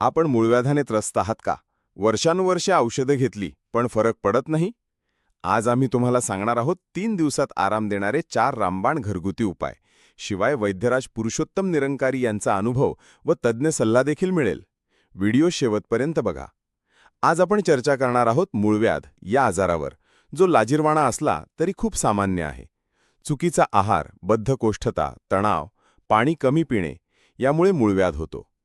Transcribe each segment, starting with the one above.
आपण मूळव्याधाने त्रस्त आहात का? वर्षानुवर्षे औषधं घेतली पण फरक पडत नाही? आज आम्ही तुम्हाला सांगणार आहोत तीन दिवसात आराम देणारे चार रामबाण घरगुती उपाय. शिवाय वैद्यराज पुरुषोत्तम निरंकारी यांचा अनुभव व तज्ज्ञ सल्ला देखील मिळेल. व्हिडिओ शेवटपर्यंत बघा. आज आपण चर्चा करणार आहोत मूळव्याध या आजारावर. जो लाजीरवाणा असला तरी खूप सामान्य आहे. चुकीचा आहार बद्धकोष्ठता तणाव पाणी कमी पिणे यामुळे मूळव्याध होतो.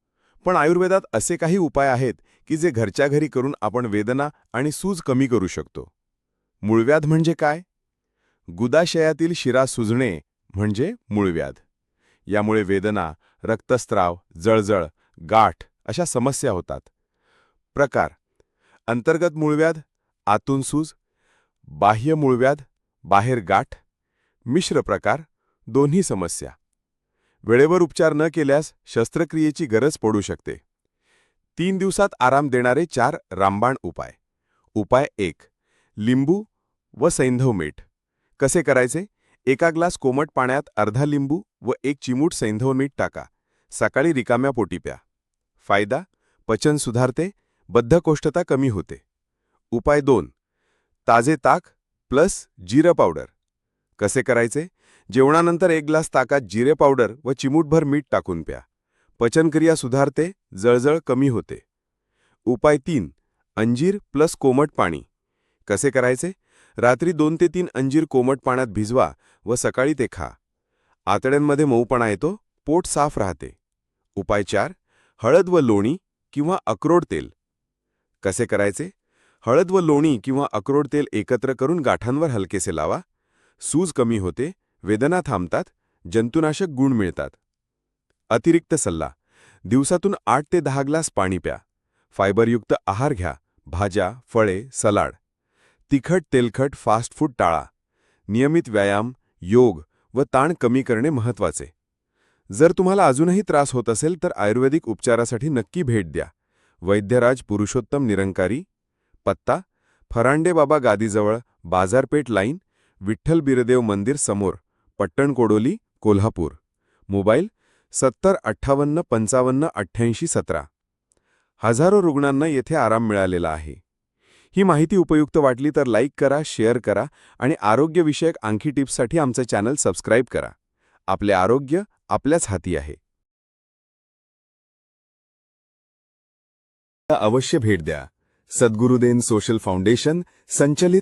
पण आयुर्वेदात असे काही उपाय आहेत की जे घरच्या घरी करून आपण वेदना आणि सूज कमी करू शकतो. मूळव्याध म्हणजे काय? गुदाशयातील शिरा सुजणे म्हणजे मूळव्याध. यामुळे वेदना रक्तस्त्राव जळजळ गाठ अशा समस्या होतात. प्रकार. अंतर्गत मूळव्याध आतून सूज बाह्य मूळव्याध बाहेर गाठ. मिश्र प्रकार. दोन्ही समस्या. वेळेवर उपचार न केल्यास शस्त्रक्रियेची गरज पडू शकते. तीन दिवसात आराम देणारे चार रामबाण उपाय. उपाय एक लिंबू व सैंधव मीठ. कसे करायचे? एका ग्लास कोमट पाण्यात अर्धा लिंबू व एक चिमूट सैंधव मीठ टाका. सकाळी रिकाम्या पोटी प्या. फायदा पचन सुधारते बद्धकोष्ठता कमी होते. उपाय दोन ताजे ताक प्लस जिरं पावडर. कसे करायचे? जेवणानंतर एक ग्लास ताकात जिरे पावडर व चिमूटभर मीठ टाकून प्या. पचनक्रिया सुधारते जळजळ कमी होते. उपाय तीन अंजीर प्लस कोमट पाणी. कसे करायचे? रात्री दोन ते तीन अंजीर कोमट पाण्यात भिजवा व सकाळी ते खा. आतड्यांमध्ये मऊपणा येतो पोट साफ राहते. उपाय चार हळद व लोणी किंवा अक्रोड तेल. कसे करायचे? हळद व लोणी किंवा अक्रोड तेल एकत्र करून गाठांवर हलकेसे लावा. सूज कमी होते वेदना थांबतात जंतुनाशक गुण मिळतात. अतिरिक्त सल्ला दिवसातून आठ ते दहा ग्लास पाणी प्या. फायबरयुक्त आहार घ्या भाज्या फळे सलाड. तिखट तेलखट फास्ट फूड टाळा. नियमित व्यायाम योग व ताण कमी करणे महत्त्वाचे जर तुम्हाला अजूनही त्रास होत असेल तर आयुर्वेदिक उपचारासाठी नक्की भेट द्या. वैद्यराज पुरुषोत्तम निरंकारी. पत्ता फरांडेबाबा गादीजवळ बाजारपेठ लाईन विठ्ठल बिरदेव मंदिर समोर. पट्टण कोडोली कोल्हापूर. मोबाईल सत्तर अठ्ठावन्न पंचावन्न अठ्ठ्याऐंशी सतरा. हजारो रुग्णांना येथे आराम मिळालेला आहे. ही माहिती उपयुक्त वाटली तर लाईक करा शेअर करा आणि आरोग्यविषयक आणखी टिप्ससाठी आमचं चॅनल सबस्क्राईब करा. आपले आरोग्य आपल्याच हाती आहे. अवश्य भेट द्या. सद्गुरुदेन सोशल फाउंडेशन संचलित